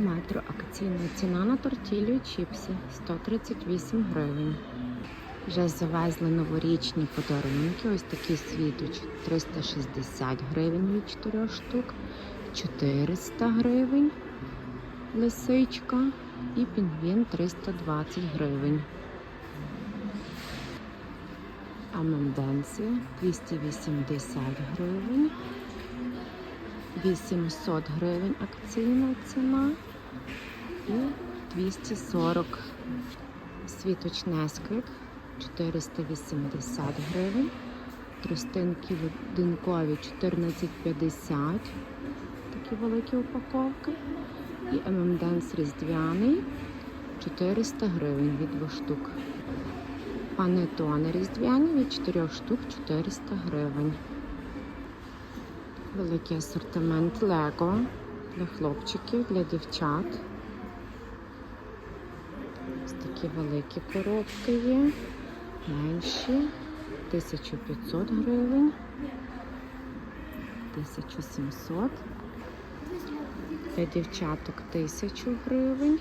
Метро акційна ціна на тортілю і чіпси 138 гривень. Вже завезли новорічні подарунки. Ось такий світоч 360 гривень від 4 штук, 400 гривень лисичка і пінгвін 320 гривень. А менденці 280 гривень. 800 гривень акційна ціна і 240 світоч Несквик 480 гривень. Тростинки будинкові 14,50. Такі великі упаковки. І ММДенс різдвяний 400 гривень від двох штук. Панетони різдвяні від 4 штук 400 гривень. Великий асортимент Лего для хлопчиків, для дівчат. Ось такі великі коробки є, менші, 1500 гривень, 1700. Для дівчаток 1000 гривень,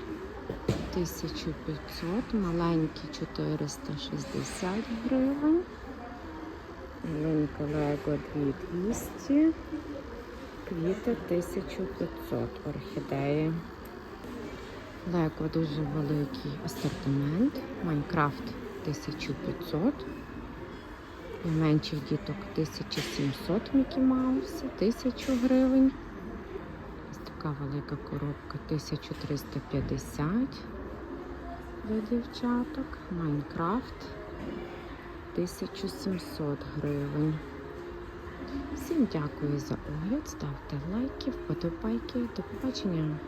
1500, маленькі 460 гривень. Ялинка Лего 2200, квіти 1500 орхідеї. Лего дуже великий асортимент. Майнкрафт 1500. Для менших діток 1700 Мікі Маус, 1000 гривень. Ось така велика коробка 1350 для дівчаток. Майнкрафт 1700 гривень. Всім дякую за огляд. Ставте лайки, вподобайки. До побачення.